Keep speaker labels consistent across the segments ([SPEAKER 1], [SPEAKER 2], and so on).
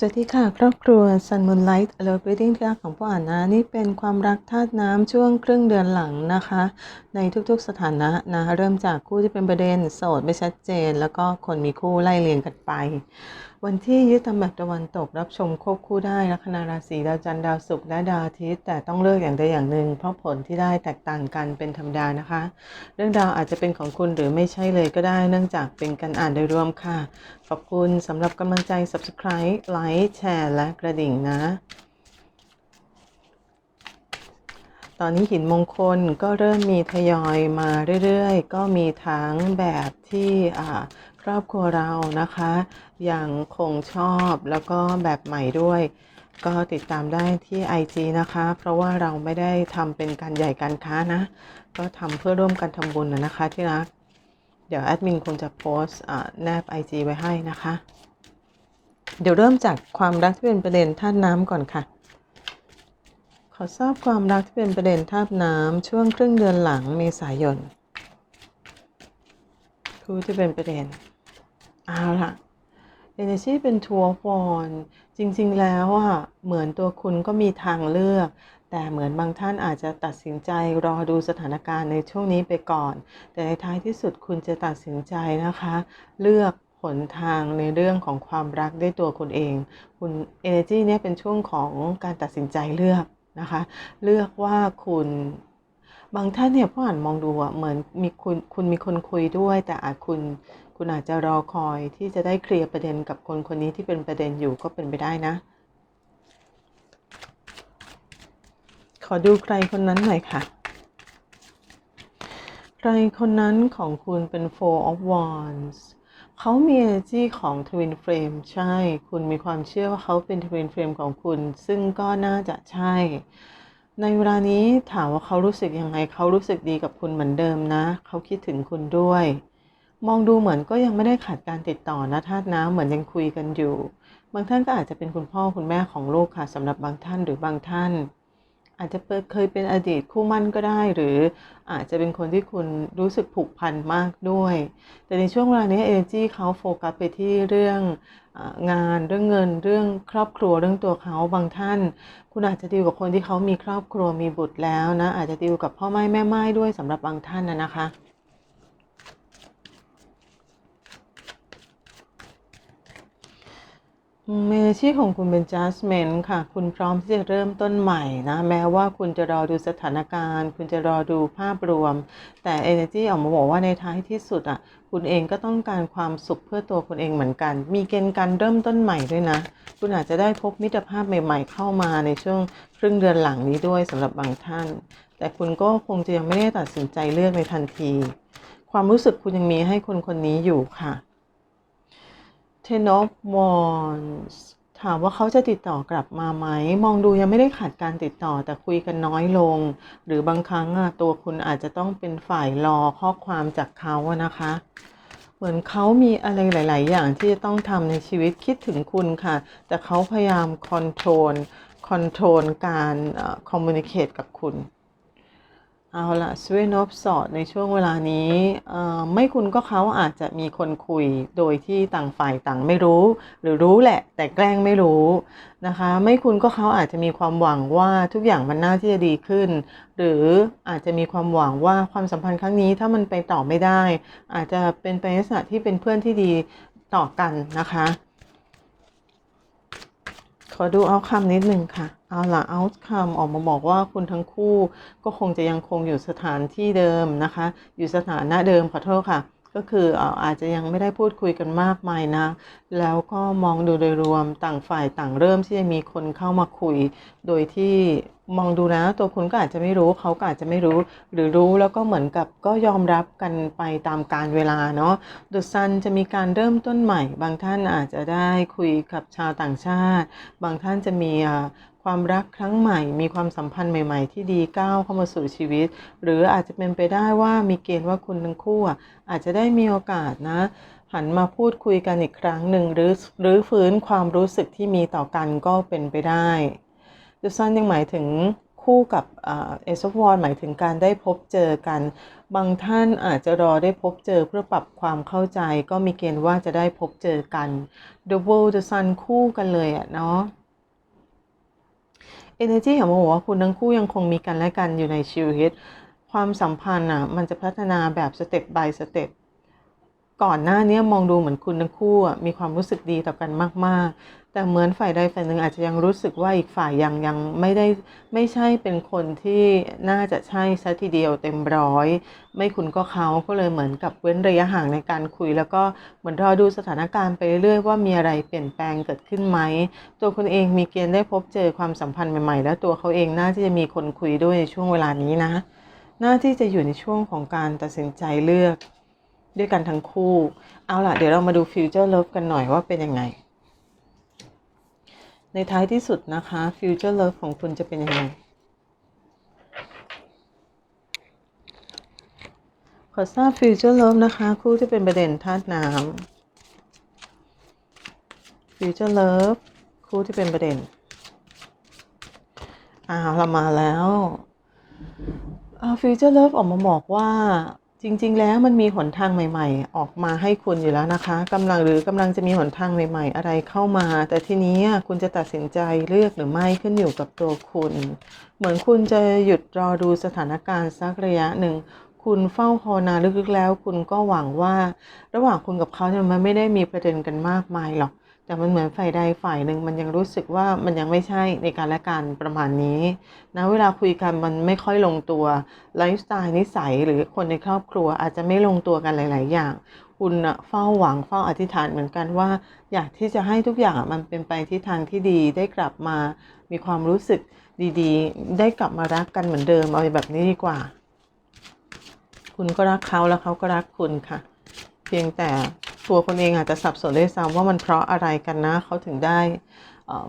[SPEAKER 1] สวัสดีค่ะ ครอบครัว Sun Moonlight Alert Reading ที่รักของผู้อ่านนะนี่เป็นความรักธาตุน้ำช่วงครึ่งเดือนหลังนะคะ ในทุกๆสถานะนะเริ่มจากคู่ที่เป็นประเด็นโสดไม่ชัดเจน แล้วก็คนมีคู่ไล่เรียงกันไปวันที่ยึดตำแบบตะวันตกรับชมควบคู่ได้ลัคนาราศีดาวจันทร์ดาวศุกร์และดาวอาทิตย์แต่ต้องเลือกอย่างใดอย่างหนึ่ง เพราะผลที่ได้แตกต่างกันเป็นธรรมดานะคะ เรื่องราวอาจจะเป็นของคุณหรือไม่ใช่เลยก็ได้ เนื่องจากเป็นการอ่านโดยรวมค่ะ ขอบคุณสำหรับกำลังใจ subscribe ไลค์แชร์และกระดิ่งนะตอนนี้หินมงคลก็เริ่มมีทยอยมาเรื่อยๆ ก็มีทั้งแบบที่อ่า ครอบครัวเรานะคะยังคงชอบแล้วก็แบบใหม่ด้วย ก็ติดตามได้ที่ IG นะคะ เพราะว่าเราไม่ได้ทำเป็นการใหญ่การค้านะ ก็ทำเพื่อร่วมกันทำบุญนะนะคะที่รัก เดี๋ยวแอดมินคงจะโพสต์อ่าแนบ IG ไว้ให้นะคะ เดี๋ยวเริ่มจากความรักที่เป็นประเด็นธาน้ำก่อนค่ะขอทราบความรักที่เป็นประเด็นธาตุน้ำช่วงครึ่งเดือนหลังเมษายนคู่ที่เป็นประเด็น เอาล่ะ Energy เป็นทัวร์ฟอนจริง ๆ แล้วอะเหมือนตัวคุณก็มีทางเลือก แต่เหมือนบางท่านอาจจะตัดสินใจรอดูสถานการณ์ในช่วงนี้ไปก่อน แต่ในท้ายที่สุดคุณจะตัดสินใจนะคะ เลือกหนทางในเรื่องของความรักด้วยตัวคุณเอง คุณ Energy เนี่ยเป็นช่วงของการตัดสินใจเลือกนะคะ เลือกว่าคุณ บางท่านเนี่ยผู้อ่านมองดูอะเหมือนมีคุณคุณมีคนคุยด้วย แต่อาจคุณคุณอาจจะรอคอยที่จะได้เคลียร์ประเด็นกับคนคนนี้ที่เป็นประเด็นอยู่ก็เป็นไปได้นะ ขอดูใครคนนั้นหน่อยค่ะ ใครคนนั้นของคุณเป็น Four of Wands เขามี energy ของ Twin Flame ใช่ คุณมีความเชื่อว่าเขาเป็น Twin Flame ของคุณ ซึ่งก็น่าจะใช่ ในเวลานี้ถามว่าเขารู้สึกยังไงเขารู้สึกดีกับคุณเหมือนเดิมนะ เขาคิดถึงคุณด้วย มองดูเหมือนก็ยังไม่ได้ขาดการติดต่อนะธาตุน้ำเหมือนยังคุยกันอยู่ บางท่านก็อาจจะเป็นคุณพ่อคุณแม่ของลูกค่ะสำหรับบางท่านหรือบางท่าน อาจจะเคยเป็นอดีตคู่มั่นก็ได้ หรืออาจจะเป็นคนที่คุณรู้สึกผูกพันมากด้วย แต่ในช่วงเวลานี้ energy เขาโฟกัสไปที่เรื่องงานเรื่องเงิน เรื่องครอบครัวเรื่องตัวเขาบางท่าน คุณอาจจะดีลกับคนที่เขามีครอบครัวมีบุตรแล้วนะอาจจะดีลกับพ่อไม้แม่ไม้ด้วยสำหรับบางท่านนะนะคะ เมชีของคุณเป็น judgment ค่ะ คุณพร้อมที่จะเริ่มต้นใหม่นะ แม้ว่าคุณจะรอดูสถานการณ์ คุณจะรอดูภาพรวม แต่ energy ออกมาบอกว่าในท้ายที่สุดอะ คุณเองก็ต้องการความสุขเพื่อตัวคุณเองเหมือนกัน มีเกณฑ์การเริ่มต้นใหม่ด้วยนะ คุณอาจจะได้พบมิตรภาพใหม่ ๆ เข้ามาในช่วงครึ่งเดือนหลังนี้ด้วยสำหรับบางท่าน แต่คุณก็คงจะยังไม่ได้ตัดสินใจเลือกในทันที ความรู้สึกคุณยังมีให้คนคนนี้อยู่ค่ะ Ten of Wands ถามว่าเขาจะติดต่อกลับมาไหม มองดูยังไม่ได้ขาดการติดต่อแต่คุยกันน้อยลง หรือบางครั้งอะตัวคุณอาจจะต้องเป็นฝ่ายรอข้อความจากเขานะคะ เหมือนเขามีอะไรหลาย ๆ อย่างที่จะต้องทำในชีวิตคิดถึงคุณค่ะ แต่เขาพยายามคอนโทรลคอนโทรลการคอมมูนิเคตกับคุณ เอาละสเวนอฟสอดในช่วงเวลานี้ไม่คุณก็เขาอาจจะมีคนคุยโดยที่ต่างฝ่ายต่างไม่รู้ หรือรู้แหละ แต่แกล้งไม่รู้นะคะ ไม่คุณก็เขาอาจจะมีความหวังว่าทุกอย่างมันน่าที่จะดีขึ้น หรืออาจจะมีความหวังว่าความสัมพันธ์ครั้งนี้ถ้ามันไปต่อไม่ได้ อาจจะเป็นไปในลักษณะที่เป็นเพื่อนที่ดีต่อกันนะคะ ขอดูเอาคำนิดหนึ่งค่ะ เอาละ outcome ออกมาบอกว่าคุณทั้งคู่ก็คงจะยังคงอยู่สถานที่เดิมนะคะ อยู่สถานะเดิมขอโทษค่ะ ก็คืออาจจะยังไม่ได้พูดคุยกันมากมายนะ แล้วก็มองดูโดยรวมต่างฝ่ายต่างเริ่มที่จะมีคนเข้ามาคุย โดยที่มองดูนะตัวคุณก็อาจจะไม่รู้เขาก็อาจจะไม่รู้ หรือรู้แล้วก็เหมือนกับก็ยอมรับกันไปตามการเวลาเนาะดุซันจะมีการเริ่มต้นใหม่ บางท่านอาจจะได้คุยกับชาวต่างชาติ บางท่านจะมี ความรักครั้งใหม่ มีความสัมพันธ์ใหม่ ๆ ที่ดีก้าวเข้ามาสู่ชีวิต หรืออาจจะเป็นไปได้ว่ามีเกณฑ์ว่าคุณทั้งคู่อาจจะได้มีโอกาสนะ หันมาพูดคุยกันอีกครั้งหนึ่งหรือหรือฟื้นความรู้สึกที่มีต่อกันก็เป็นไปได้ดูซันยังหมายถึงคู่กับเอสวอนหมายถึงการได้พบเจอกัน บางท่านอาจจะรอได้พบเจอเพื่อปรับความเข้าใจ ก็มีเกณฑ์ว่าจะได้พบเจอกัน The World The Sun คู่กันเลยอะเนาะ Energy ของมันบอกว่าคุณทั้งคู่ยังคงมีกันและกันอยู่ในชีวิต ความสัมพันธ์อะมันจะพัฒนาแบบสเต็ปบายสเต็ป ก่อนหน้านี้มองดูเหมือนคุณทั้งคู่มีความรู้สึกดีต่อกันมาก ๆ แต่เหมือนฝ่ายใดฝ่ายหนึ่งอาจจะยังรู้สึกว่าอีกฝ่ายยังยังไม่ได้ไม่ใช่เป็นคนที่น่าจะใช่ซะทีเดียวเต็มร้อย ไม่คุณก็เขาก็เลยเหมือนกับเว้นระยะห่างในการคุย แล้วก็เหมือนรอดูสถานการณ์ไปเรื่อยว่ามีอะไรเปลี่ยนแปลงเกิดขึ้นไหม ตัวคุณเองมีเกณฑ์ได้พบเจอความสัมพันธ์ใหม่ๆ แล้วตัวเขาเองน่าที่จะมีคนคุยด้วยในช่วงเวลานี้นะน่าที่จะอยู่ในช่วงของการตัดสินใจเลือก ด้วยกันทั้งคู่ เอาล่ะ เดี๋ยวเรามาดูฟิวเจอร์เลิฟกันหน่อยว่าเป็นยังไง ในท้ายที่สุดนะคะฟิวเจอร์เลิฟของคุณจะเป็นยังไงขอทราบฟิวเจอร์เลิฟนะคะ คู่ที่เป็นประเด็นธาตุน้ำฟิวเจอร์เลิฟคู่ที่เป็นประเด็นอ้าเรามาแล้วฟิวเจอร์เลิฟออกมาบอกว่า จริงๆ แล้วมันมีหนทางใหม่ ๆ ออกมาให้คุณอยู่แล้วนะคะกำลังหรือกำลังจะมีหนทางใหม่ ๆ อะไรเข้ามา แต่ทีนี้คุณจะตัดสินใจเลือกหรือไม่ขึ้นอยู่กับตัวคุณ เหมือนคุณจะหยุดรอดูสถานการณ์สักระยะหนึ่ง คุณเฝ้าภาวนาลึกๆแล้ว คุณก็หวังว่า ระหว่างคุณกับเขาเนี่ยมันไม่ได้มีประเด็นกันมากมายหรอก แต่มันเหมือนฝ่ายใดฝ่ายหนึ่งมันยังรู้สึกว่ามันยังไม่ใช่ในการและการประมาณนี้นะเวลาคุยกันมันไม่ค่อยลงตัวไลฟ์สไตล์นิสัยหรือคนในครอบครัวอาจจะไม่ลงตัวกันหลาย ๆ อย่าง คุณเฝ้าหวังเฝ้าอธิษฐานเหมือนกันว่า อยากที่จะให้ทุกอย่างมันเป็นไปที่ทางที่ดีได้กลับมามีความรู้สึกดีๆ ได้กลับมารักกันเหมือนเดิมเอาแบบนี้ดีกว่า คุณก็รักเขาแล้วเขาก็รักคุณค่ะ เพียงแต่ตัวคนเองอาจจะสับสนด้วยซ้ำว่ามันเพราะอะไรกันนะเขาถึงได้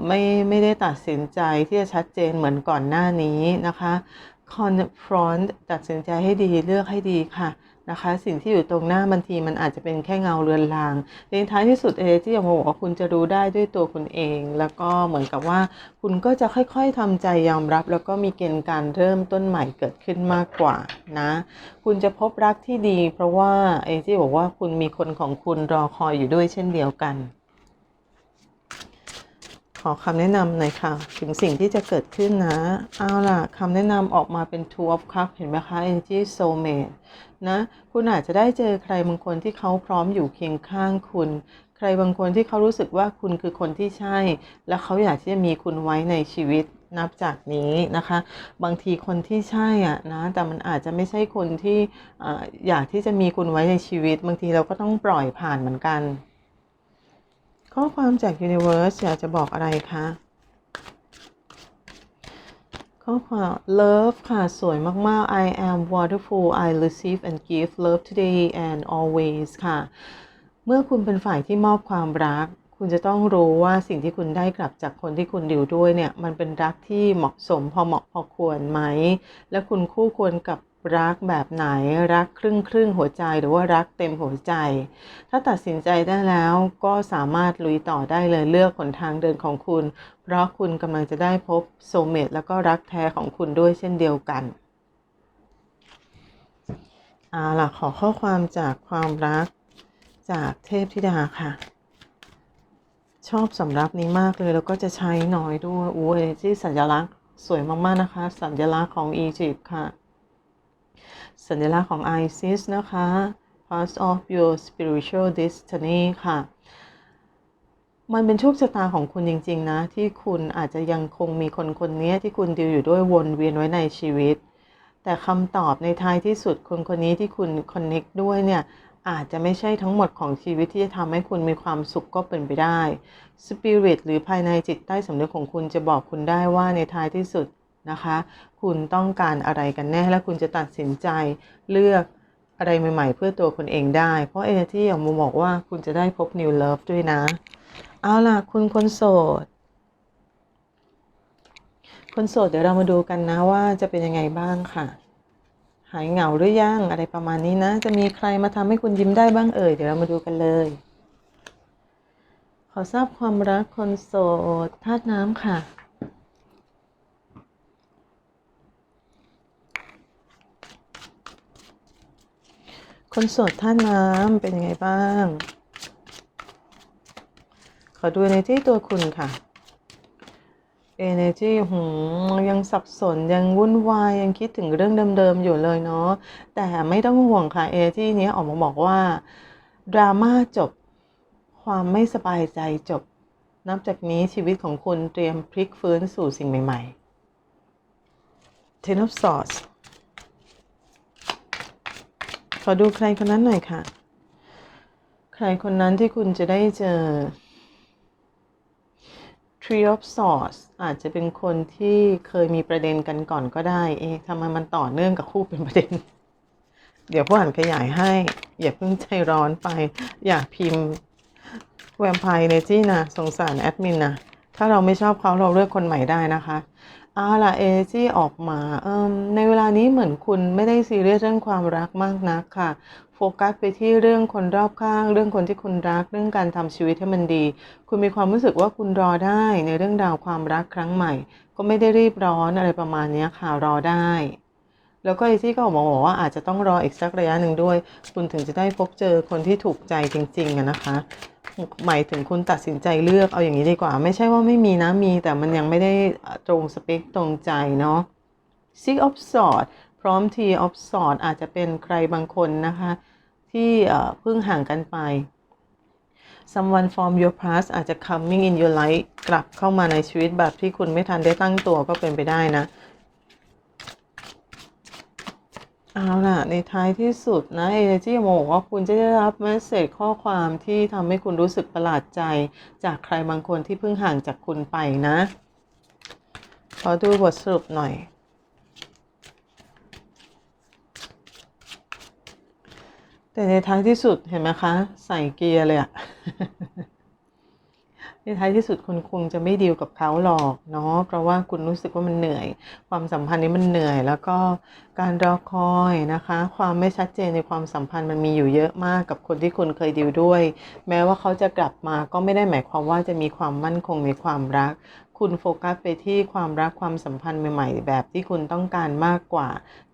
[SPEAKER 1] ไม่ไม่ได้ตัดสินใจที่จะชัดเจนเหมือนก่อนหน้านี้นะคะ confront ตัดสินใจให้ดีเลือกให้ดีค่ะ นะคะ สิ่งที่อยู่ตรงหน้าบางทีมันอาจจะเป็นแค่เงาเรือนรางในท้ายที่สุดเอที่อยากมาบอกว่าคุณจะรู้ได้ด้วยตัวคุณเอง แล้วก็เหมือนกับว่า คุณก็จะค่อยๆทำใจยอมรับ แล้วก็มีเกณฑ์การเริ่มต้นใหม่เกิดขึ้นมากกว่านะ คุณจะพบรักที่ดี เพราะว่าเอที่บอกว่าคุณมีคนของคุณรอคอยอยู่ด้วยเช่นเดียวกัน ขอคำแนะนำหน่อยค่ะ ถึงสิ่งที่จะเกิดขึ้นนะ เอาล่ะคำแนะนำออกมาเป็น two of cups เห็นไหมคะ energy soulmate นะ คุณอาจจะได้เจอใครบางคนที่เขาพร้อมอยู่เคียงข้างคุณ ใครบางคนที่เขารู้สึกว่าคุณคือคนที่ใช่ และเขาอยากที่จะมีคุณไว้ในชีวิตนับจากนี้นะคะ บางทีคนที่ใช่อะนะแต่มันอาจจะไม่ใช่คนที่ออยากที่จะมีคุณไว้ในชีวิต บางทีเราก็ต้องปล่อยผ่านเหมือนกัน ข้อความจาก Universe อยากจะบอกอะไรคะข้อความ love ค่ะ สวยมาก ๆ I am wonderful I receive and give love today and always ค่ะ เมื่อคุณเป็นฝ่ายที่มอบความรัก คุณจะต้องรู้ว่าสิ่งที่คุณได้กลับจากคนที่คุณดิวด้วยเนี่ย มันเป็นรักที่เหมาะสมพอเหมาะพอควรไหม และคุณคู่ควรกับ รักแบบไหนรักครึ่งครึ่งหัวใจหรือว่ารักเต็มหัวใจ ถ้าตัดสินใจได้แล้วก็สามารถลุยต่อได้เลยเลือกหนทางเดินของคุณ เพราะคุณกำลังจะได้พบโซเมตแล้วก็รักแท้ของคุณด้วยเช่นเดียวกันเอาล่ะขอข้อความจากความรักจากเทพธิดาค่ะ ชอบสำรับนี้มากเลยแล้วก็จะใช้น้อยด้วยอู้ยที่สัญลักษณ์สวยมากๆนะคะ สัญลักษณ์ของอียิปต์ค่ะ สัญลักษณ์ของ ISIS นะคะ part of your spiritual destiny ค่ะ มันเป็นโชคชะตาของคุณจริง ๆ นะ ที่คุณอาจจะยังคงมีคนคนนี้ที่คุณดีลอยู่ด้วยวนเวียนไว้ในชีวิต แต่คำตอบในท้ายที่สุดคนคนนี้ที่คุณคอนเน็กด้วยเนี่ยอาจจะไม่ใช่ทั้งหมดของชีวิตที่จะทำให้คุณมีความสุขก็เป็นไปได้ สปิริตหรือภายในจิตใต้สำนึกของคุณจะบอกคุณได้ว่าในท้ายที่สุด นะคะ คุณต้องการอะไรกันแน่และคุณจะตัดสินใจเลือกอะไรใหม่ ๆ เพื่อตัวคุณเองได้ เพราะ Energy อย่างมูบอกว่าคุณจะได้พบ New Love ด้วยนะ เอาล่ะ คุณคนโสด คนโสดเดี๋ยวเรามาดูกันนะว่าจะเป็นยังไงบ้างค่ะ หายเหงาหรือยังอะไรประมาณนี้นะ จะมีใครมาทำให้คุณยิ้มได้บ้างเอ่ย เดี๋ยวเรามาดูกันเลย ขอทราบความรักคนโสดธาตุน้ำค่ะ คนโสดท่าน้ำเป็นยังไงบ้าง ขอดูในที่ตัวคุณค่ะ energy หืมยังสับสนยังวุ่นวาย ยังคิดถึงเรื่องเดิมๆอยู่เลยเนาะแต่ไม่ต้องห่วงค่ะ energy นี้ออกมาบอกว่า ดราม่าจบความไม่สบายใจจบ นับจากนี้ชีวิตของคุณเตรียมพลิกฟื้นสู่สิ่งใหม่ๆ Ten of Swords ขอดูใครคนนั้นหน่อยค่ะ ใครคนนั้นที่คุณจะได้เจอ Tree of Swords อาจจะเป็นคนที่เคยมีประเด็นกันก่อนก็ได้ เอ๊ะทำไมมันต่อเนื่องกับคู่เป็นประเด็น เดี๋ยวผู้อ่านขยายให้ อย่าเพิ่งใจร้อนไป อย่าพิมพ์แวมไพร์เนจี้นะ สงสารแอดมินนะ ถ้าเราไม่ชอบเขาเราเลือกคนใหม่ได้นะคะ อาล่ะเอจี้ออกมาในเวลานี้เหมือนคุณไม่ได้ซีเรียสเรื่องความรักมากนักค่ะโฟกัสไปที่เรื่องคนรอบข้าง เรื่องคนที่คุณรักเรื่องการทำชีวิตให้มันดี คุณมีความรู้สึกว่าคุณรอได้ในเรื่องราวความรักครั้งใหม่ ก็ไม่ได้รีบร้อนอะไรประมาณนี้ค่ะรอได้แล้วก็ไอซี่ก็ออกมาบอกว่าอาจจะต้องรออีกสักระยะหนึ่งด้วย คุณถึงจะได้พบเจอคนที่ถูกใจจริงๆนะคะ หมายถึงคุณตัดสินใจเลือกเอาอย่างนี้ดีกว่า ไม่ใช่ว่าไม่มีนะมี แต่มันยังไม่ได้ตรงสเปคตรงใจเนาะ Six of Swords พร้อม T of Swords อาจจะเป็นใครบางคนนะคะ ที่เพิ่งห่างกันไป someone from your past อาจจะ coming in your life กลับเข้ามาในชีวิตแบบที่คุณไม่ทันได้ตั้งตัวก็เป็นไปได้นะ เอาล่ะ ในท้ายที่สุดนะ Energy บอกว่าคุณจะได้รับเมสเซจข้อความที่ทำให้คุณรู้สึกประหลาดใจ จากใครบางคนที่เพิ่งห่างจากคุณไปนะ ขอดูบทสรุปหน่อย แต่ในท้ายที่สุดเห็นไหมคะ ใส่เกียร์เลยอะ ท้ายที่สุดคุณคงจะไม่ดีลกับเขาหรอกเนาะเพราะว่าคุณรู้สึกว่ามันเหนื่อย ความสัมพันธ์นี้มันเหนื่อย แล้วก็การรอคอยนะคะ ความไม่ชัดเจนในความสัมพันธ์มันมีอยู่เยอะมากกับคนที่คุณเคยดีลด้วย แม้ว่าเขาจะกลับมาก็ไม่ได้หมายความว่าจะมีความมั่นคงในความรักคุณโฟกัสไปที่ความรักความสัมพันธ์ใหม่ ๆ แบบที่คุณต้องการมากกว่า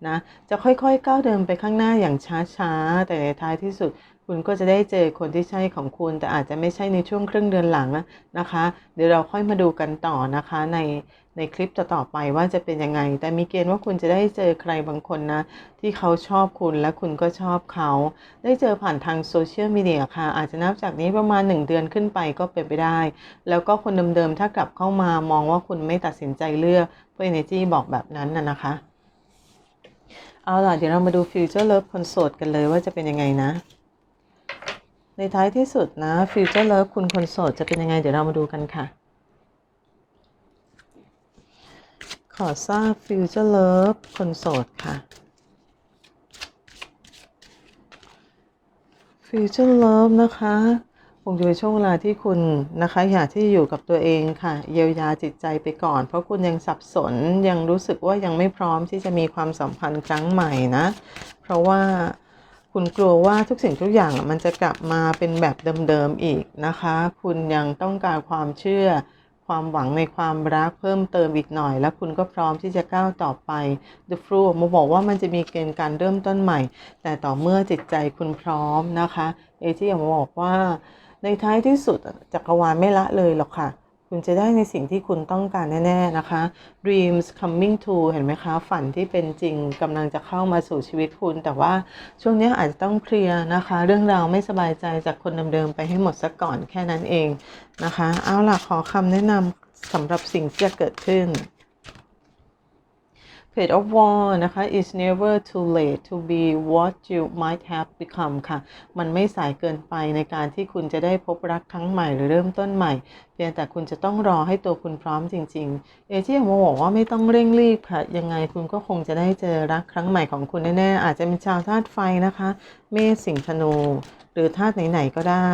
[SPEAKER 1] นะ จะค่อยๆก้าวเดินไปข้างหน้าอย่างช้าๆ แต่ในท้ายที่สุด คุณก็จะได้เจอคนที่ใช่ของคุณ แต่อาจจะไม่ใช่ในช่วงครึ่งเดือนหลังนะคะ เดี๋ยวเราค่อยมาดูกันต่อนะคะในในคลิปต่อๆไปว่าจะเป็นยังไง แต่มีเกณฑ์ว่าคุณจะได้เจอใครบางคนนะ ที่เขาชอบคุณและคุณก็ชอบเขา ได้เจอผ่านทางโซเชียลมีเดียค่ะ อาจจะนับจากนี้ประมาณ 1 เดือนขึ้นไปก็เป็นไปได้ แล้วก็คนเดิมๆถ้ากลับเข้ามามองว่าคุณไม่ตัดสินใจเลือกเพราะ Energy บอกแบบนั้นนะนะคะ เอาล่ะเดี๋ยวเรามาดู Future Love คนโสดกันเลยว่าจะเป็นยังไงนะ ในท้ายที่สุดนะ Future Love คุณคนโสดจะเป็นยังไง เดี๋ยวเรามาดูกันค่ะ ขอทราบ Future Love คนโสดค่ะ Future Love นะคะคงอยู่ในช่วงเวลาที่คุณนะคะ อยากที่อยู่กับตัวเองค่ะ เยียวยาจิตใจไปก่อน เพราะคุณยังสับสนยังรู้สึกว่ายังไม่พร้อมที่จะมีความสัมพันธ์ครั้งใหม่นะ เพราะว่า คุณกลัวว่าทุกสิ่งทุกอย่างมันจะกลับมาเป็นแบบเดิมๆอีกนะคะ คุณยังต้องการความเชื่อ ความหวังในความรักเพิ่มเติมอีกหน่อย แล้วคุณก็พร้อมที่จะก้าวต่อไป The f r u i มาบอกว่ามันจะมีเกณฑ์การเริ่มต้นใหม่ แต่ต่อเมื่อจิตใจคุณพร้อมนะคะ เอที่ยากมาบอกว่าในท้ายที่สุดจักรวาลไม่ละเลยหรอกค่ะ คุณจะได้ในสิ่งที่คุณต้องการแน่ ๆ นะคะ dreams coming to เห็นไหมคะ ฝันที่เป็นจริงกำลังจะเข้ามาสู่ชีวิตคุณ แต่ว่าช่วงนี้อาจจะต้องเคลียร์นะคะ เรื่องราวไม่สบายใจจากคนเดิมๆไปให้หมดซะก่อนแค่นั้นเองนะคะ เอาล่ะขอคำแนะนำสำหรับสิ่งที่จะเกิดขึ้น Page of War นะคะ is never too late to be what you might have become ค่ะ มันไม่สายเกินไปในการที่คุณจะได้พบรักครั้งใหม่หรือเริ่มต้นใหม่ เพียงแต่คุณจะต้องรอให้ตัวคุณพร้อมจริง ๆ เอที่อยากมบอกว่าไม่ต้องเร่งรีบค่ะ ยังไงคุณก็คงจะได้เจอรักครั้งใหม่ของคุณแน่ๆ อาจจะเป็นชาวธาตุไฟนะคะ เมษสิงธนู หรือธาตุไหนๆก็ได้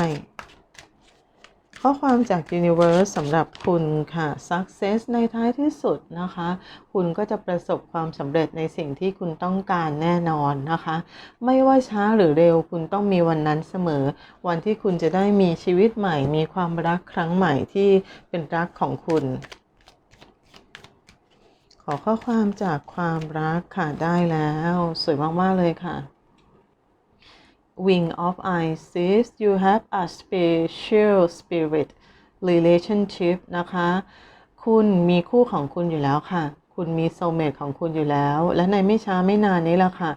[SPEAKER 1] ข้อความจาก Universe สำหรับคุณค่ะ Success ในท้ายที่สุดนะคะ คุณก็จะประสบความสำเร็จในสิ่งที่คุณต้องการแน่นอนนะคะ ไม่ว่าช้าหรือเร็วคุณต้องมีวันนั้นเสมอ วันที่คุณจะได้มีชีวิตใหม่ มีความรักครั้งใหม่ที่เป็นรักของคุณขอข้อความจากความรักค่ะได้แล้ว สวยมาก ๆ เลยค่ะ wing of Isis you have a special spirit relationship นะคะ คุณมีคู่ของคุณอยู่แล้วค่ะ คุณมีโซเมตของคุณอยู่แล้ว และในไม่ช้าไม่นานนี้ละค่ะ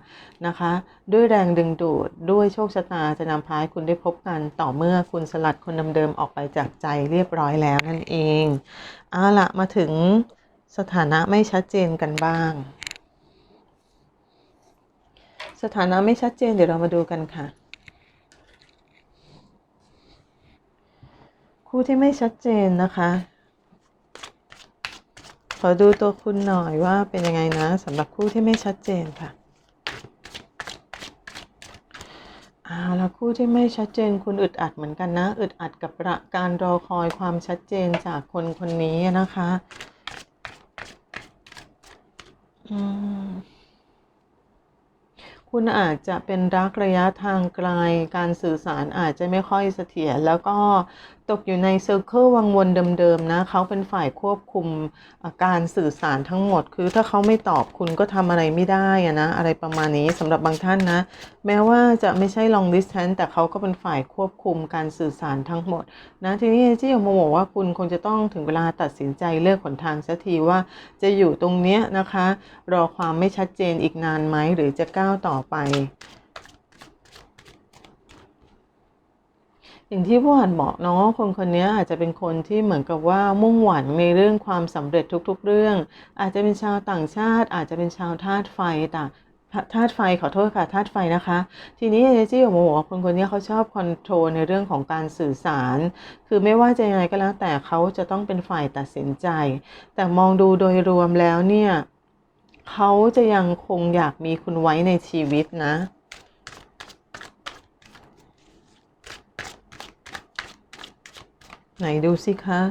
[SPEAKER 1] นะคะ ด้วยแรงดึงดูด ด้วยโชคชะตาจะนำพาให้คุณได้พบกันต่อเมื่อคุณสลัดคนเดิมๆออกไปจากใจเรียบร้อยแล้วนั่นเอง เอาละมาถึงสถานะไม่ชัดเจนกันบ้าง สถานะไม่ชัดเจนเดี๋ยวเรามาดูกันค่ะ คู่ที่ไม่ชัดเจนนะคะ ขอดูตัวคุณหน่อยว่าเป็นยังไงนะสำหรับคู่ที่ไม่ชัดเจนค่ะเอาละคู่ที่ไม่ชัดเจนคุณอึดอัดเหมือนกันนะ อึดอัดกับการรอคอยความชัดเจนจากคนคนนี้นะคะ อืม คุณอาจจะเป็นรักระยะทางไกล การสื่อสารอาจจะไม่ค่อยเสถียรแล้วก็ตกอยู่ในเซอร์เคิลวังวนเดิมๆนะเขาเป็นฝ่ายควบคุมการสื่อสารทั้งหมด คือถ้าเขาไม่ตอบคุณก็ทำอะไรไม่ได้อะนะอะไรประมาณนี้สำหรับบางท่านนะ แม้ว่าจะไม่ใช่ long distance แต่เขาก็เป็นฝ่ายควบคุมการสื่อสารทั้งหมดนะทีนี้ที่อยากมาบอกว่าคุณคงจะต้องถึงเวลาตัดสินใจเลือกหนทางสักทีว่าจะอยู่ตรงเนี้ยนะคะ รอความไม่ชัดเจนอีกนานไหมหรือจะก้าวต่อไป อย่างที่ผู้อ่านบอกเนาะคนคนนี้อาจจะเป็นคนที่เหมือนกับว่ามุ่งหวังในเรื่องความสำเร็จทุก ๆ เรื่อง อาจจะเป็นชาวต่างชาติ อาจจะเป็นชาวธาตุไฟต่างธาตุไฟขอโทษค่ะธาตุไฟนะคะ ทีนี้เอเนจีออกมบอกว่าคนคนนี้เขาชอบคอนโทรลในเรื่องของการสื่อสาร คือไม่ว่าจะยังไงก็แล้วแต่เขาจะต้องเป็นฝ่ายตัดสินใจ แต่มองดูโดยรวมแล้วเนี่ยเขาจะยังคงอยากมีคุณไว้ในชีวิตนะ ไหนดูสิคะ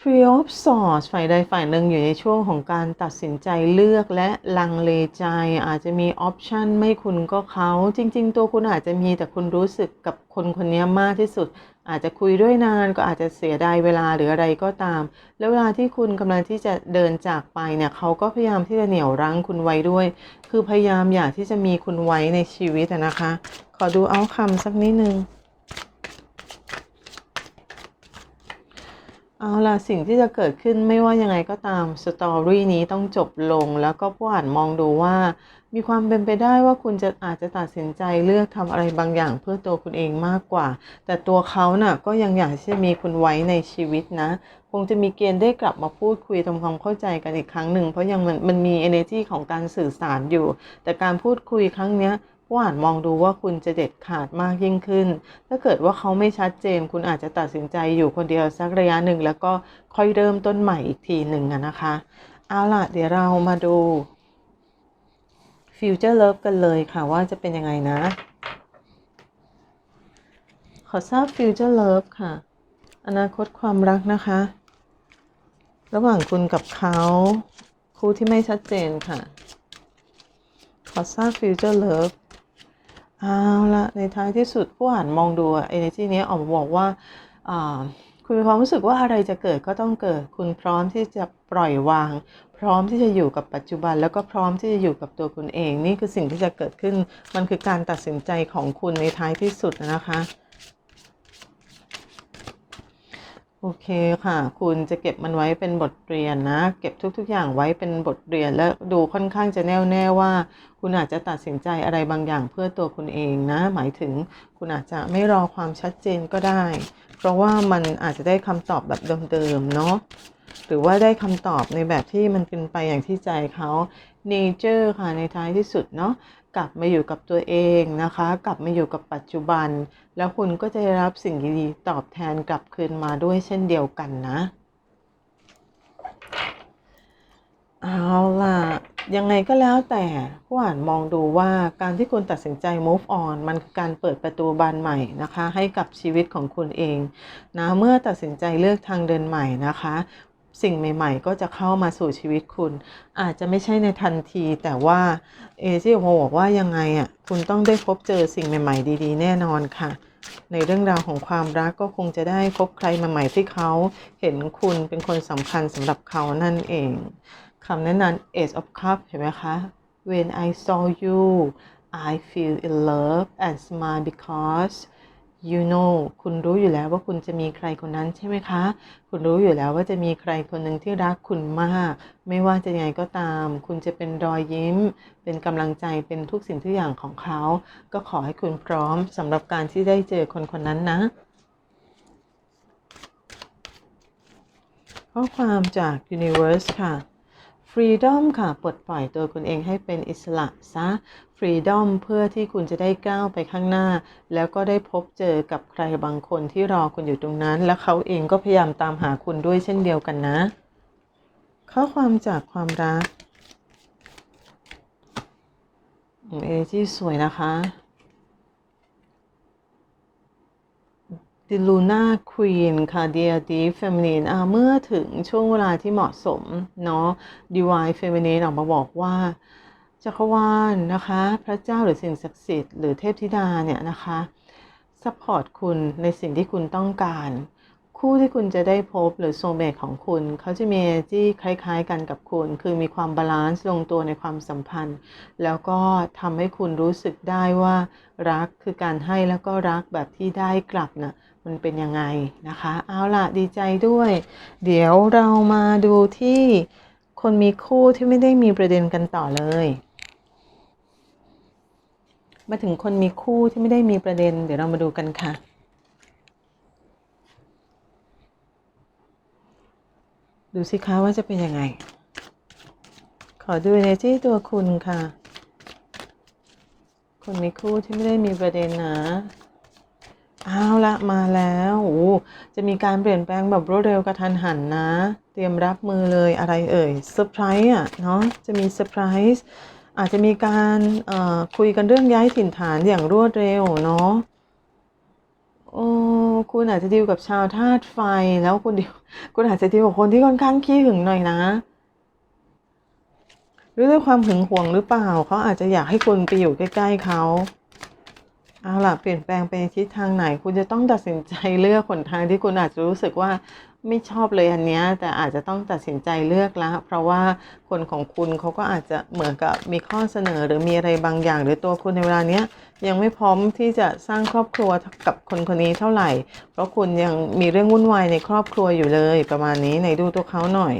[SPEAKER 1] Three of Swords ฝ่ายใดฝ่ายหนึ่งอยู่ในช่วงของการตัดสินใจเลือกและลังเลใจ อาจจะมีออปชันไม่คุณก็เขาจริง ๆ ตัวคุณอาจจะมีแต่คุณรู้สึกกับคนคนนี้มากที่สุด อาจจะคุยด้วยนานก็อาจจะเสียดายเวลาหรืออะไรก็ตาม แล้วเวลาที่คุณกำลังที่จะเดินจากไปเนี่ยเขาก็พยายามที่จะเหนี่ยวรั้งคุณไว้ด้วย คือพยายามอยากที่จะมีคุณไว้ในชีวิตนะคะ ขอดูเอาคำสักนิดนึง เอาล่ะสิ่งที่จะเกิดขึ้นไม่ว่ายังไงก็ตามสตอรี่นี้ต้องจบลง แล้วก็ผู้อ่านมองดูว่า มีความเป็นไปได้ว่าคุณจะอาจจะตัดสินใจเลือกทำอะไรบางอย่างเพื่อตัวคุณเองมากกว่า แต่ตัวเขาน่ะก็ยังอยากที่จะมีคุณไว้ในชีวิตนะ คงจะมีเกณฑ์ได้กลับมาพูดคุยทำความเข้าใจกันอีกครั้งหนึ่งเพราะยังมันมันมี energy ของการสื่อสารอยู่ แต่การพูดคุยครั้งเนี้ย ผู้อ่านมองดูว่าคุณจะเด็ดขาดมากยิ่งขึ้น ถ้าเกิดว่าเขาไม่ชัดเจน คุณอาจจะตัดสินใจอยู่คนเดียวสักระยะหนึ่ง แล้วก็ค่อยเริ่มต้นใหม่อีกทีหนึ่งนะคะ เอาล่ะ เดี๋ยวเรามาดู Future Love กันเลยค่ะว่าจะเป็นยังไงนะ ขอทราบ Future Love ค่ะ อนาคตความรักนะคะ ระหว่างคุณกับเขาคู่ที่ไม่ชัดเจนค่ะขอทราบ Future Love เอาละในท้ายที่สุดผู้อ่านมองดูเอเนจีนี้ออกมาบอกว่าคุณมีความรู้สึกว่าอะไรจะเกิดก็ต้องเกิด คุณพร้อมที่จะปล่อยวาง พร้อมที่จะอยู่กับปัจจุบัน แล้วก็พร้อมที่จะอยู่กับตัวคุณเอง นี่คือสิ่งที่จะเกิดขึ้น มันคือการตัดสินใจของคุณในท้ายที่สุดนะคะ โอเคค่ะ คุณจะเก็บมันไว้เป็นบทเรียนนะ เก็บทุก ๆ อย่างไว้เป็นบทเรียน และดูค่อนข้างจะแน่วแน่ว่า คุณอาจจะตัดสินใจอะไรบางอย่างเพื่อตัวคุณเองนะ หมายถึงคุณอาจจะไม่รอความชัดเจนก็ได้ เพราะว่ามันอาจจะได้คำตอบแบบเดิมๆเนาะหรือว่าได้คำตอบในแบบที่มันเป็นไปอย่างที่ใจเขา nature ค่ะในท้ายที่สุดเนาะ กลับมาอยู่กับตัวเองนะคะ กลับมาอยู่กับปัจจุบัน แล้วคุณก็จะได้รับสิ่งดีๆตอบแทนกลับคืนมาด้วยเช่นเดียวกันนะ เอาล่ะ ยังไงก็แล้วแต่ผู้อ่านมองดูว่าการที่คุณตัดสินใจ move on มันคือการเปิดประตูบานใหม่นะคะ ให้กับชีวิตของคุณเองนะเมื่อตัดสินใจเลือกทางเดินใหม่นะคะ สิ่งใหม่ ๆ ก็จะเข้ามาสู่ชีวิตคุณ อาจจะไม่ใช่ในทันทีแต่ว่าเอซี่โมบอกว่ายังไงอะคุณต้องได้พบเจอสิ่งใหม่ ๆ ดี ๆ แน่นอนค่ะ ในเรื่องราวของความรักก็คงจะได้พบใครใหม่ ๆ ที่เขาเห็นคุณเป็นคนสำคัญสำหรับเขานั่นเองคำแนะนำ Ace of Cups เห็นไหมคะ When I saw you I feel in love and smile because you know คุณรู้อยู่แล้วว่าคุณจะมีใครคนนั้นใช่ไหมคะ คุณรู้อยู่แล้วว่าจะมีใครคนหนึ่งที่รักคุณมาก ไม่ว่าจะยังไงก็ตาม คุณจะเป็นรอยยิ้ม เป็นกำลังใจ เป็นทุกสิ่งทุกอย่างของเขา ก็ขอให้คุณพร้อมสำหรับการที่ได้เจอคนคนนั้นนะ ข้อความจาก Universe ค่ะ Freedom ค่ะ ปลดปล่อยตัวคุณเองให้เป็นอิสระซะ Freedom เพื่อที่คุณจะได้ก้าวไปข้างหน้า แล้วก็ได้พบเจอกับใครบางคนที่รอคุณอยู่ตรงนั้น และเขาเองก็พยายามตามหาคุณด้วยเช่นเดียวกันนะ ข้อความจากความรักเอเนจีสวยนะคะ ดิลูน่าควีนค่ะเดียดีเฟมินีนอ่าเมื่อถึงช่วงเวลาที่เหมาะสมเนาะดีวายเฟมินีนออกมาบอกว่าจักรวาลนะคะ พระเจ้าหรือสิ่งศักดิ์สิทธิ์หรือเทพธิดาเนี่ยนะคะซัพพอร์ตคุณในสิ่งที่คุณต้องการ คู่ที่คุณจะได้พบหรือโซเมตของคุณ เขาจะมีที่คล้าย ๆ กันกับคุณ คือมีความบาลานซ์ลงตัวในความสัมพันธ์ แล้วก็ทำให้คุณรู้สึกได้ว่ารักคือการให้แล้วก็รักแบบที่ได้กลับนะ่ะ มันเป็นยังไงนะคะ เอาล่ะดีใจด้วย เดี๋ยวเรามาดูที่คนมีคู่ที่ไม่ได้มีประเด็นกันต่อเลย มาถึงคนมีคู่ที่ไม่ได้มีประเด็น เดี๋ยวเรามาดูกันค่ะดูสิคะว่าจะเป็นยังไง ขอดู energy ตัวคุณค่ะ คนมีคู่ที่ไม่ได้มีประเด็นนะ เอาละมาแล้วโอ้จะมีการเปลี่ยนแปลงแบบรวดเร็วกระทันหันนะ เตรียมรับมือเลยอะไรเอ่ยเซอร์ไพรส์อะเนาะจะมีเซอร์ไพรส์อาจจะมีการคุยกันเรื่องย้ายถิ่นฐานอย่างรวดเร็วเนาะโอ้คุณอาจจะดีลกับชาวธาตุไฟแล้วคุณดีคุณอาจจะดีลกับคนที่ค่อนข้างขี้หึงหน่อยนะหรือด้วยความหึงหวงหรือเปล่าเขาอาจจะอยากให้คุณไปอยู่ใกล้ ๆเขา เอาล่ะเปลี่ยนแปลงไปทิศทางไหน คุณจะต้องตัดสินใจเลือกหนทางที่คุณอาจจะรู้สึกว่าไม่ชอบเลยอันเนี้ยแต่อาจจะต้องตัดสินใจเลือกแล้วเพราะว่าคนของคุณเขาก็อาจจะเหมือนกับมีข้อเสนอหรือมีอะไรบางอย่าง หรือตัวคุณในเวลาเนี้ยยังไม่พร้อมที่จะสร้างครอบครัวกับคนคนนี้เท่าไหร่ เพราะคุณยังมีเรื่องวุ่นวายในครอบครัวอยู่เลยประมาณนี้ไหนดูตัวเขาหน่อย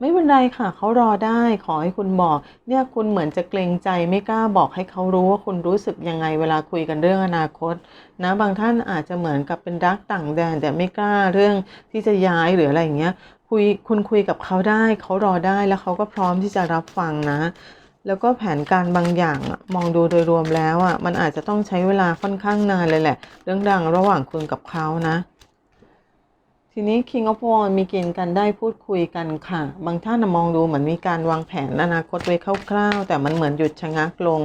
[SPEAKER 1] ไม่เป็นไรค่ะ เขารอได้ขอให้คุณบอก เนี่ยคุณเหมือนจะเกรงใจไม่กล้าบอกให้เขารู้ว่าคุณรู้สึกยังไงเวลาคุยกันเรื่องอนาคต นะบางท่านอาจจะเหมือนกับเป็นรักต่างแดน แต่ไม่กล้าเรื่องที่จะย้ายหรืออะไรอย่างเงี้ยคุยคุณคุยกับเขาได้ เขารอได้แล้วเขาก็พร้อมที่จะรับฟังนะ แล้วก็แผนการบางอย่างมองดูโดยรวมแล้วอะมันอาจจะต้องใช้เวลาค่อนข้างนานเลยแหละ เรื่องดังระหว่างคุณกับเขานะ ทีนี้ King of w a n d มีเกณฑ์การได้พูดคุยกันค่ะ บางท่านมองดูเหมือนมีการวางแผนอนาคตไว้คร่าวๆ แต่มันเหมือนหยุดชะงักลง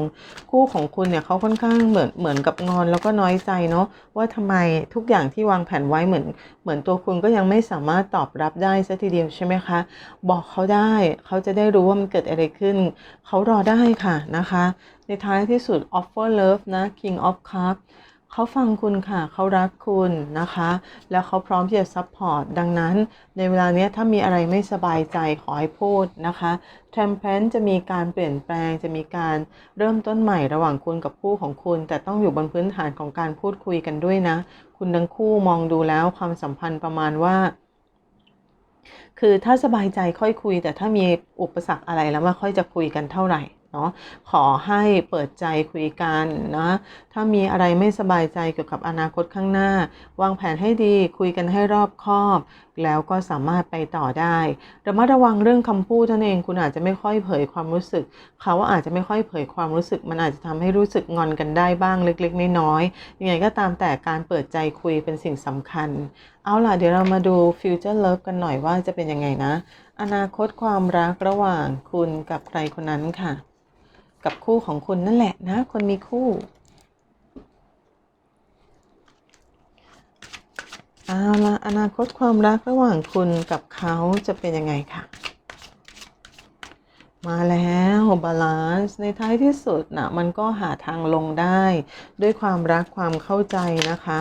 [SPEAKER 1] คู่ของคุณเนี่ยเขาค่อนข้างเหมือนเหมือนกับงอนแล้วก็น้อยใจเนาะว่าทำไมทุกอย่างที่วางแผนไว้เหมือน เหมือนตัวคุณก็ยังไม่สามารถตอบรับได้สัทีเดียวใช่ไหมคะ บอกเขาได้เขาจะได้รู้ว่ามันเกิดอะไรขึ้น เขารอได้ค่ะนะคะ ในท้ายที่สุด offer love นะ King of Cups เขาฟังคุณค่ะ เขารักคุณนะคะ แล้วเขาพร้อมที่จะซัพพอร์ต ดังนั้นในเวลานี้ถ้ามีอะไรไม่สบายใจขอให้พูดนะคะแทมเพนจะมีการเปลี่ยนแปลง จะมีการเริ่มต้นใหม่ระหว่างคุณกับคู่ของคุณ แต่ต้องอยู่บนพื้นฐานของการพูดคุยกันด้วยนะ คุณทั้งคู่มองดูแล้วความสัมพันธ์ประมาณว่าคือถ้าสบายใจค่อยคุย แต่ถ้ามีอุปสรรคอะไรแล้วม่ค่อยจะคุยกันเท่าไหร่ เนาะขอให้เปิดใจคุยกันนะถ้ามีอะไรไม่สบายใจเกี่ยวกับอนาคตข้างหน้า วางแผนให้ดีคุยกันให้รอบคอบ แล้วก็สามารถไปต่อได้ระมัดระวังเรื่องคำพูดท่านเองคุณอาจจะไม่ค่อยเผยความรู้สึก เขาอาจจะไม่ค่อยเผยความรู้สึก มันอาจจะทำให้รู้สึกงอนกันได้บ้างเล็กๆน้อยๆยังไงก็ตามแต่การเปิดใจคุยเป็นสิ่งสำคัญ เอาล่ะเดี๋ยวเรามาดู future love กันหน่อยว่าจะเป็นยังไงนะ อนาคตความรักระหว่างคุณกับใครคนนั้นค่ะ กับคู่ของคุณนั่นแหละนะ คนมีคู่เอาละอนาคตความรักระหว่างคุณกับเขาจะเป็นยังไงค่ะ มาแล้วบาลานซ์ในท้ายที่สุดนะมันก็หาทางลงได้ ด้วยความรักความเข้าใจนะคะ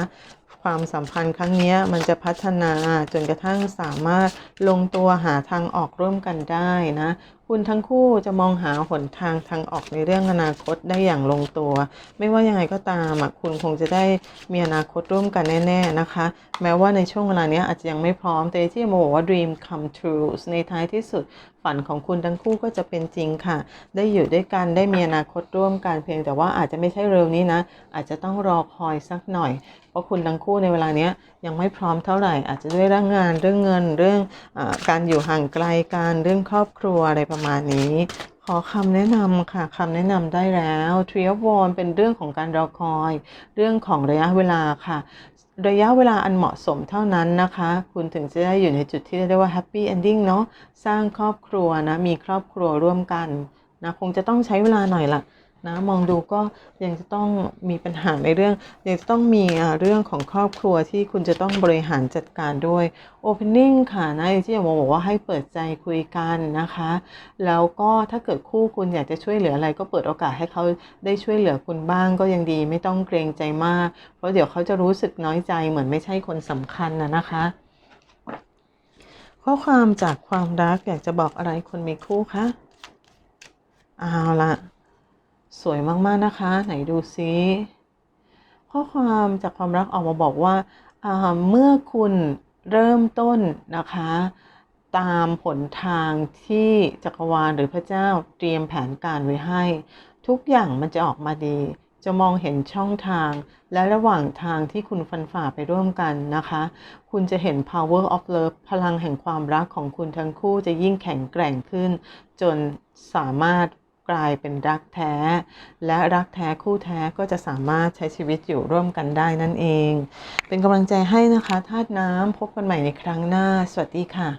[SPEAKER 1] ความสัมพันธ์ครั้งนี้มันจะพัฒนาจนกระทั่งสามารถลงตัวหาทางออกร่วมกันได้นะ คุณทั้งคู่จะมองหาหนทางทางออกในเรื่องอนาคตได้อย่างลงตัว ไม่ว่ายังไงก็ตามคุณคงจะได้มีอนาคตร่วมกันแน่ ๆนะคะ แม้ว่าในช่วงเวลาเนี้ยอาจจะยังไม่พร้อมแต่ที่มบอกว่า dream come true ในท้ายที่สุด ฝันของคุณทั้งคู่ก็จะเป็นจริงค่ะ ได้อยู่ด้วยกันได้มีอนาคตร่วมกันเพียงแต่ว่าอาจจะไม่ใช่เร็วนี้นะ อาจจะต้องรอคอยสักหน่อย เพราะคุณทั้งคู่ในเวลาเนี้ยยังไม่พร้อมเท่าไหร่ อาจจะด้วยเรื่องงานเรื่องเงินเรื่องอการอยู่ห่างไกลกันเรื่องครอบครัวอะไรประมาณนี้ขอคำแนะนำค่ะคำแนะนำได้แล้ว t r i o w a n เป็นเรื่องของการรอคอย เรื่องของระยะเวลาค่ะ ระยะเวลาอันเหมาะสมเท่านั้นนะคะ คุณถึงจะได้อยู่ในจุดที่เรียกว่าแฮปปี้เอนดิ้งเนาะสร้างครอบครัวนะ มีครอบครัวร่วมกันนะ คงจะต้องใช้เวลาหน่อยละ นะมองดูก็ยังจะต้องมีปัญหาในเรื่อง ยังจะต้องมีเรื่องของครอบครัวที่คุณจะต้องบริหารจัดการด้วย opening ค่ะนะอย่างที่อยากบอกว่าให้เปิดใจคุยกันนะคะ แล้วก็ถ้าเกิดคู่คุณอยากจะช่วยเหลืออะไร ก็เปิดโอกาสให้เขาได้ช่วยเหลือคุณบ้างก็ยังดีไม่ต้องเกรงใจมาก เพราะเดี๋ยวเขาจะรู้สึกน้อยใจเหมือนไม่ใช่คนสำคัญนะนะคะข้อความจากความรักอยากจะบอกอะไรคนมีคู่คะเอาละ สวยมากๆนะคะ ไหนดูซิข้อความจากความรักออกมาบอกว่าอ่าเมื่อคุณเริ่มต้นนะคะ ตามผลทางที่จักรวาลหรือพระเจ้าเตรียมแผนการไว้ให้ ทุกอย่างมันจะออกมาดี จะมองเห็นช่องทาง และระหว่างทางที่คุณฟันฝ่าไปร่วมกันนะคะ คุณจะเห็น power of love พลังแห่งความรักของคุณทั้งคู่จะยิ่งแข็งแกร่งขึ้น จนสามารถ กลายเป็นรักแท้ และรักแท้คู่แท้ก็จะสามารถใช้ชีวิตอยู่ร่วมกันได้นั่นเอง เป็นกำลังใจให้นะคะธาตุน้ำพบกันใหม่ในครั้งหน้า สวัสดีค่ะ